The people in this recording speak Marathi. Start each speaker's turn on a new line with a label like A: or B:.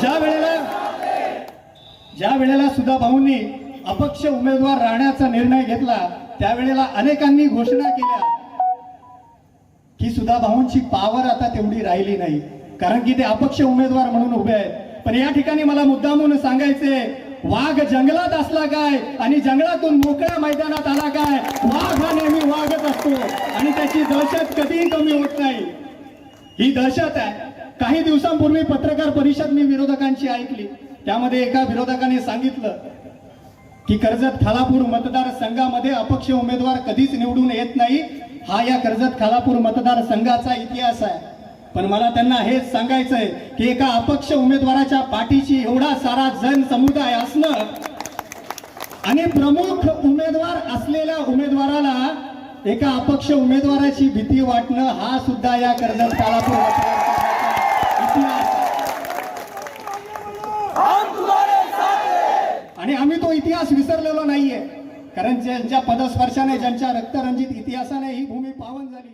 A: ज्या वेळेला ज्या वेळेला सुद्धा भाऊंनी अपक्ष उमेदवार राहण्याचा निर्णय घेतला त्यावेळेला अनेकांनी घोषणा केल्या की सुद्धा भाऊंची पावर आता तेवढी राहिली नाही. कारण की ते अपक्ष उमेदवार म्हणून उभे आहेत. पण या ठिकाणी मला मुद्दामून सांगायचे वाघ जंगलात असला काय आणि जंगलातून मोकळ्या मैदानात आला काय वाघ हा नेहमी वाघच असतो आणि त्याची दहशत कधीही कमी होत नाही. ही दहशत आहे. काही दिवसांपूर्वी पत्रकार परिषद मी विरोधकांची ऐकली. त्यामध्ये एका विरोधकाने सांगितलं की कर्जत खालापूर मतदारसंघामध्ये अपक्ष उमेदवार कधीच निवडून येत नाही. हा या कर्जत खालापूर मतदारसंघाचा इतिहास आहे. पण मला त्यांना हेच सांगायचंय की एका अपक्ष उमेदवाराच्या पाठीशी एवढा सारा जन समुदाय असणं आणि प्रमुख उमेदवार असलेल्या उमेदवाराला एका अपक्ष उमेदवाराची भीती वाटणं हा सुद्धा या कर्जत खालापूर आणि आम्ही तो इतिहास विसरलेलो नाहीये. कारण ज्यांच्या पदस्पर्शाने ज्यांच्या रक्तरंजित इतिहासाने ही भूमी पावन झाली